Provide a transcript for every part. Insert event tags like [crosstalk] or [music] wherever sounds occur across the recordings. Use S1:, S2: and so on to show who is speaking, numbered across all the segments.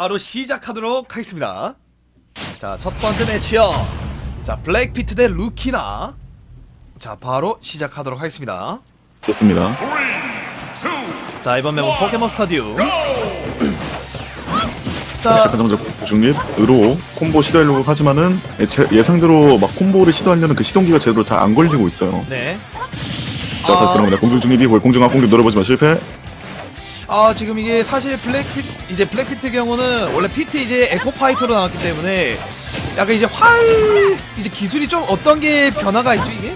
S1: 바로 시작하도록 하겠습니다. 자, 첫 번째 매치요. 자, 블랙피트 대 루키나. 자, 바로 시작하도록 하겠습니다.
S2: 좋습니다.
S1: 자, 이번 맵은 포켓몬 스타디움. 자,
S2: 먼저 중립으로 콤보 시도하려고 하지만은 예, 제- 예상대로 막 콤보를 시도하려는 그 시동기가 제대로 잘 안 걸리고 있어요.
S1: 네.
S2: 자 다시
S1: 아.
S2: 들어갑니다. 공중 중립이 보여 공중 앞공격 노려보지만 실패.
S1: 아, 지금 이게 사실 블랙피트, 이제 블랙피트 경우는 원래 피트 이제 에코파이터로 나왔기 때문에 약간 이제 활, 이제 기술이 좀 어떤 게 변화가 있죠, 이게?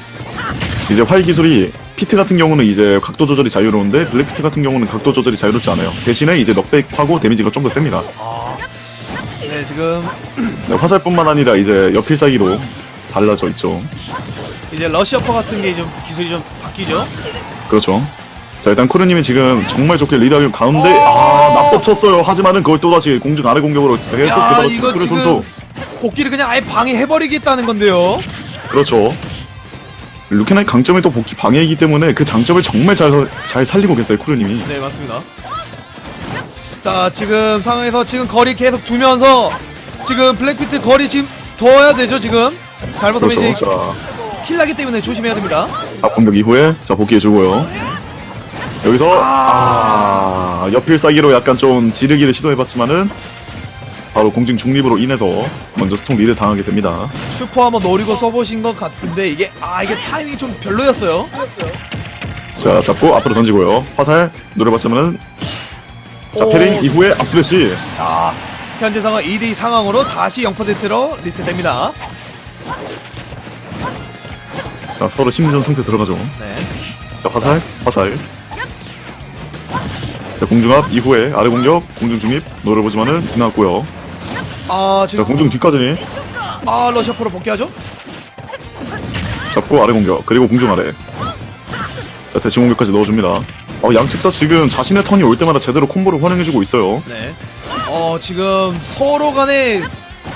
S2: 이제 활 기술이 피트 같은 경우는 이제 각도 조절이 자유로운데 블랙 피트 같은 경우는 각도 조절이 자유롭지 않아요. 대신에 이제 넉백하고 데미지가 좀 더 셉니다.
S1: 아. 네, 지금 [clears throat]
S2: 네, 화살뿐만 아니라 이제 옆필사기로 달라져 있죠.
S1: 이제 러시어퍼 같은 게 좀 기술이 좀 바뀌죠.
S2: 그렇죠. 자 일단 쿠르님이 지금 정말 좋게 리드하기 가운데
S1: 어!
S2: 아 납법쳤어요. 하지만은 그걸 또 다시 공중 아래 공격으로 계속
S1: 야,
S2: 걷어치는
S1: 이거
S2: 쿠르
S1: 지금
S2: 선수.
S1: 복귀를 그냥 아예 방해해버리겠다는 건데요.
S2: 그렇죠. 루케나의 강점이 또 복귀 방해이기 때문에 그 장점을 정말 잘, 잘 살리고 계세요, 쿠르님이.
S1: 네, 맞습니다. 자, 지금 상황에서 지금 거리 계속 두면서 지금 블랙피트 거리 지금 둬야 되죠, 지금. 잘못하면
S2: 그렇죠.
S1: 이제
S2: 자,
S1: 킬나기 때문에 조심해야 됩니다.
S2: 앞 공격 이후에, 자, 복귀해주고요. 여기서, 아, 옆필사기로 약간 좀 지르기를 시도해봤지만은, 바로 공중 중립으로 인해서 먼저 스톤 리드 당하게 됩니다.
S1: 슈퍼 한번 노리고 써보신 것 같은데 이게 아 이게 타이밍이 좀 별로였어요.
S2: 자, 잡고 앞으로 던지고요. 화살 노려봤지만은, 자,
S1: 오.
S2: 패링 이후에 앞스매시.
S1: 자, 현재 상황 2대2 상황으로 다시 0%로 리셋됩니다.
S2: 자, 서로 심리전 상태 들어가죠.
S1: 네.
S2: 자, 화살, 화살. 자, 공중압 이후에 아래 공격, 공중 중립 노려보지만은 지나갔고요.
S1: 아
S2: 자,
S1: 지금
S2: 공중 뒤까지
S1: 아 러시아포로 복귀하죠?
S2: 잡고 아래 공격, 그리고 공중 아래. 자, 대치 공격까지 넣어줍니다. 어, 양측 다 지금 자신의 턴이 올 때마다 제대로 콤보를 활용해주고 있어요.
S1: 네. 어 지금 서로 간에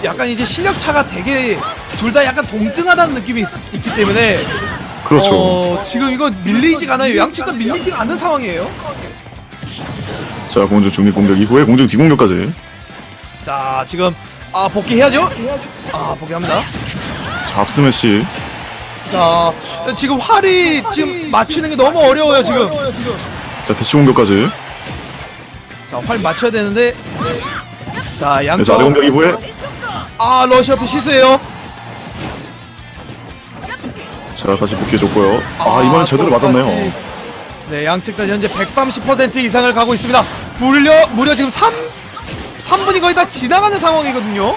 S1: 약간 이제 실력 차가 되게 둘 다 약간 동등하다는 느낌이 있, 기 때문에
S2: 그렇죠.
S1: 어, 지금 이거 밀리지가 않아요. 양측 다 밀리지가 않는 상황이에요.
S2: 자, 공중 중립 공격 이후에 공중 뒤공격까지.
S1: 자 지금 아 복귀해야죠? 아 복귀합니다.
S2: 자, 앞스매시.
S1: 자 지금 활이 지금 맞추는 게 너무 어려워요 지금.
S2: 자, 대치 공격까지.
S1: 자, 활 맞춰야 되는데. 자,
S2: 네,
S1: 양쪽.
S2: 자, 아래 공격 이후에.
S1: 아, 러시아 프 실수예요.
S2: 자, 다시 복귀해줬고요. 아, 이번엔 제대로
S1: 똑같이.
S2: 맞았네요.
S1: 네, 양측 다 현재 130% 이상을 가고 있습니다. 무려, 무려 지금 3, 3분이 거의 다 지나가는 상황이거든요.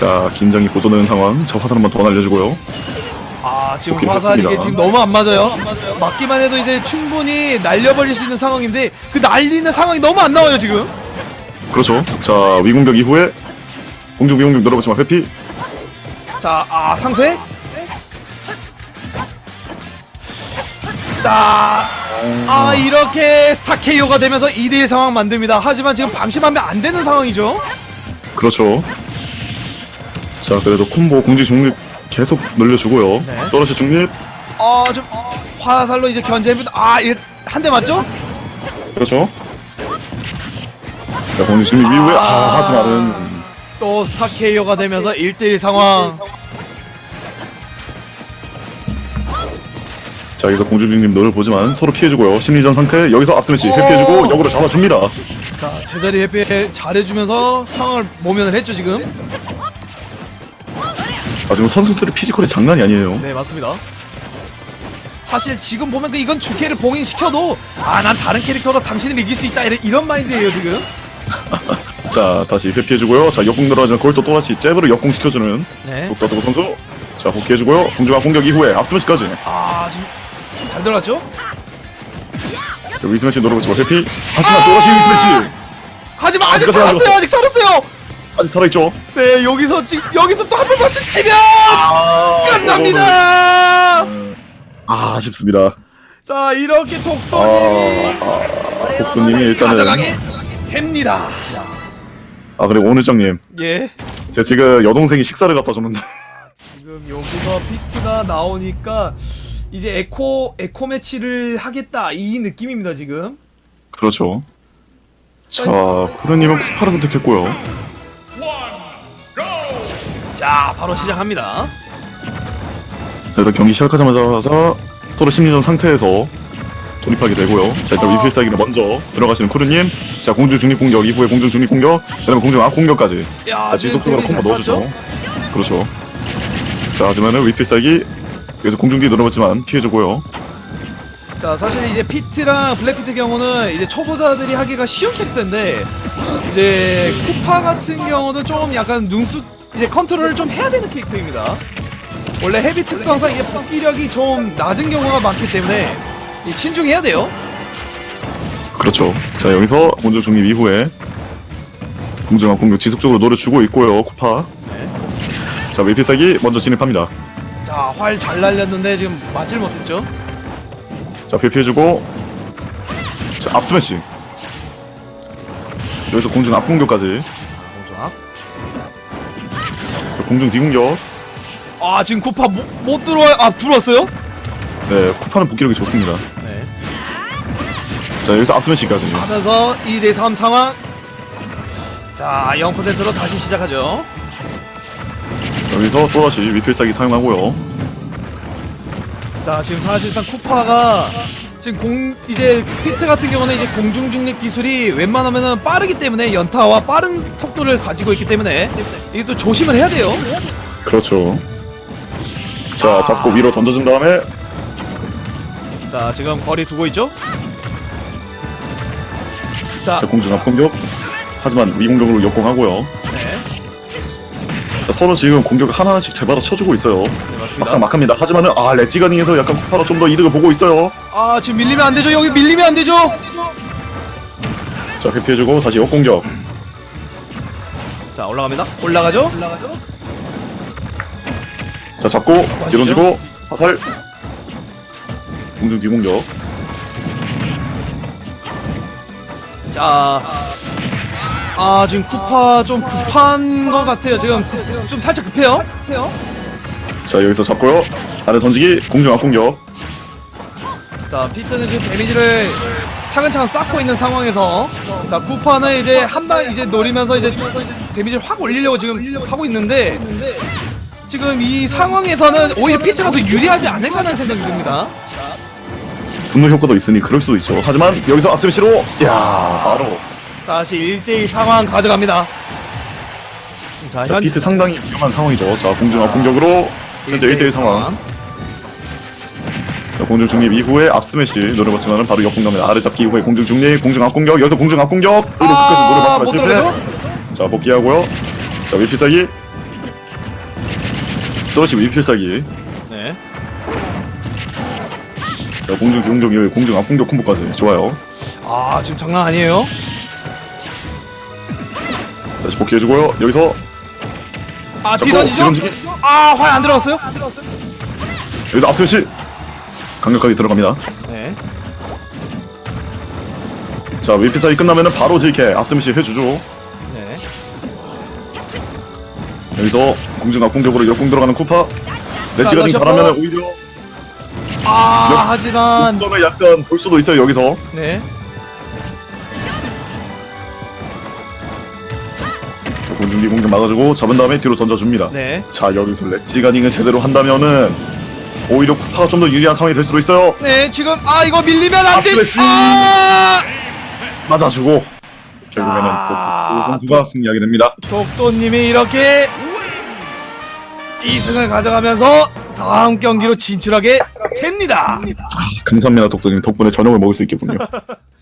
S2: 자, 긴장이 고조되는 상황. 자, 화살 한 번 더 날려주고요.
S1: 아, 지금
S2: 오케이,
S1: 화살이 이게
S2: 맞습니다.
S1: 지금 너무 안 맞아요. 맞기만 해도 이제 충분히 날려버릴 수 있는 상황인데, 그 날리는 상황이 너무 안 나와요, 지금.
S2: 그렇죠. 자, 위공격 이후에 공중 위공격 노려보지만 회피.
S1: 자, 아, 상쇄? 자, 아, 이렇게 스타 KO가 되면서 2대1 상황 만듭니다. 하지만 지금 방심하면 안 되는 상황이죠.
S2: 그렇죠. 자, 그래도 콤보 공지 중립 계속 늘려주고요.
S1: 네.
S2: 떨어시 중립.
S1: 어, 좀, 화살로 이제 견제해보다, 아, 한 대 맞죠?
S2: 그렇죠. 자, 공지 중립 이후에, 아,
S1: 아.
S2: 하지만은,
S1: 또 스타 KO가 되면서 1대1 상황.
S2: 자, 여기서 공주 중립 너를 보지만 서로 피해주고요. 심리전 상태, 여기서 앞스매시
S1: 오.
S2: 회피해주고, 역으로 잡아줍니다.
S1: 자, 제자리 회피 잘해주면서 상황을 모면을 했죠, 지금.
S2: 아, 지금 선수들의 피지컬이 장난이 아니에요.
S1: 네, 맞습니다. 사실 지금 보면 그 이건 주캐를 봉인시켜도 아, 난 다른 캐릭터로 당신을 이길 수 있다 이런, 이런 마인드예요, 지금. [laughs]
S2: 자, 다시 회피해주고요. 자, 역공 들어가지만 그걸 또 또다시 잽으로 역공시켜주는
S1: 네.
S2: 독다도고 선수. 자, 복귀해주고요. 공중화 공격 이후에 앞스매시까지.
S1: 아, 지금 잘 들어갔죠?
S2: 자, 위스매시 노려보지만 회피. 하지만 또다시 위스매시.
S1: 하지만 아직
S2: 아직까지 안
S1: 살았어요, 아직 살았어요.
S2: 아직 살아있죠?
S1: 네, 여기서 지금 여기서 또 한 번만 스치면 끝납니다.
S2: 아, 아쉽습니다.
S1: 자, 이렇게 독도님이
S2: 아, 독도님이 일단은
S1: 가져가게 됩니다.
S2: 아 그리고 오늘장님
S1: 예.
S2: 제 지금 여동생이 식사를 갖다 줬는데
S1: 지금 여기서 피트가 나오니까 이제 에코 에코 매치를 하겠다 이 느낌입니다 지금.
S2: 그렇죠 자, 푸르님은 쿠파를 선택했고요.
S1: 자 바로 시작합니다.
S2: 자, 일단 경기 시작하자마자 서로 심리전 상태에서 돌입하게 되고요. 자, 일단
S1: 아.
S2: 위필 사기를 먼저 들어가시는 푸르님. 자, 공중 중립 공격, 이후에 공중 중립 공격, 그 다음에 공중 악 공격까지.
S1: 야
S2: 자, 지속적으로
S1: 데미지
S2: 콤보
S1: 잘
S2: 넣어주죠.
S1: 쐈죠?
S2: 그렇죠. 자, 하지만은 위필 사기 여기서 공중 뒤 늘어봤지만 피해주고요.
S1: 자 사실 이제 피트랑 블랙피트 경우는 이제 초보자들이 하기가 쉬운 캐릭터인데 이제 쿠파 같은 경우는 좀 약간 능수 이제 컨트롤을 좀 해야 되는 캐릭터입니다. 원래 헤비 특성상 이게 폭기력이 좀 낮은 경우가 많기 때문에 이 신중해야 돼요.
S2: 그렇죠. 자, 여기서 공중 중립 이후에 공중 악 공격 지속적으로 노려주고 있고요. 쿠파.
S1: 네.
S2: 자, 위필사기 먼저 진입합니다.
S1: 자활잘 날렸는데 지금 맞질 못했죠.
S2: 자, 피해주고 자, 앞스매시. 여기서 공중 앞 공격까지.
S1: 공조악.
S2: 자, 공중 뒤공격.
S1: 아 지금 쿠파 못, 못 들어와요. 아 들어왔어요?
S2: 네, 쿠파는 복귀력이 좋습니다.
S1: 네.
S2: 자, 여기서 앞스매시까지.
S1: 하면서 2대3 상황. 자 0%로 다시 시작하죠.
S2: 여기서 또다시 위필사기 사용하고요.
S1: 자 지금 사실상 쿠파가 지금 공 이제 피트 같은 경우는 이제 공중 중립 기술이 웬만하면은 빠르기 때문에 연타와 빠른 속도를 가지고 있기 때문에 이게 또 조심을 해야 돼요.
S2: 그렇죠. 자, 잡고 위로 던져준 다음에
S1: 자 지금 거리 두고 있죠. 자,
S2: 자, 공중 앞 공격. 하지만 위공격으로 역공하고요.
S1: 네,
S2: 자, 서로 지금 공격 하나씩 개발아 쳐주고 있어요.
S1: 네 맞습니다.
S2: 막상 막합니다. 하지만은 아 렛지가닝에서 약간 쿠파가 좀더 이득을 보고 있어요.
S1: 아 지금 밀리면 안 되죠. 여기 밀리면 안 되죠.
S2: 자 회피해주고 다시 역공격.
S1: 자 올라갑니다. 올라가죠. 올라가죠.
S2: 자 잡고 뒤던지고 화살. 공중 뒤공격.
S1: 자. 아 지금 쿠파 좀 급한 것 같아요. 지금 급- 좀 살짝 급해요. 급해요.
S2: 자 여기서 잡고요. 아래 던지기 공중 앞공격.
S1: 자, 피트는 지금 데미지를 차근차근 쌓고 있는 상황에서 자, 쿠파는 이제 한 방 이제 노리면서 이제 데미지를 확 올리려고 지금 하고 있는데 지금 이 상황에서는 오히려 피트가 더 유리하지 않을까라는 생각이 듭니다.
S2: 분노 효과도 있으니 그럴 수도 있죠. 하지만 여기서 앞스매시로 야 바로
S1: 다시 1대1 상황 가져갑니다. 자, 자현
S2: 피트 상당히 위험한 상황이죠. 자 공중 앞공격으로 현재 1대1 상황. 자, 공중 중립 이후에 앞스매시 노려봤지만은 바로 역공갑니다. 아래 잡기 이후에 공중 중립, 공중 앞공격, 여기서 공중 앞공격. 끝까지
S1: 아, 못
S2: 노려봤지만 실패. 자 복귀하고요. 자 위필사기. 또다시 위필사기.
S1: 네.
S2: 자 공중 공격 이후에 공중 앞공격 콤보까지 좋아요.
S1: 아, 지금 장난 아니에요.
S2: 다시 복귀 해주고요. 여기서
S1: 아,
S2: 잡고,
S1: 뒤던지죠?
S2: 뒤던지기.
S1: 아, 활안 들어갔어요?
S2: 여기서 앞스매시 강력하게 들어갑니다.
S1: 네.
S2: 자 위필사기 끝나면은 바로 이렇게 앞스매시 해주죠.
S1: 네.
S2: 여기서 공중 앞공격으로 역공 들어가는 쿠파. 렛지가 좀
S1: 자,
S2: 잘하면 오히려
S1: 아,
S2: 역-
S1: 하지만
S2: 점을 약간 볼 수도 있어요 여기서.
S1: 네.
S2: 중기 공격 막아주고 잡은 다음에 뒤로 던져줍니다.
S1: 네.
S2: 자 여기서 렛지가닝을 제대로 한다면은 오히려 쿠파가 좀 더 유리한 상황이 될 수도 있어요.
S1: 네, 지금 아 이거 밀리면 안 돼. 아!
S2: 맞아주고 결국에는
S1: 자,
S2: 또 선수가 승리하게 됩니다.
S1: 독도님이 이렇게 2승을 가져가면서 다음 경기로 진출하게 됩니다.
S2: 감사합니다 독도님 덕분에 저녁을 먹을 수 있겠군요. [laughs]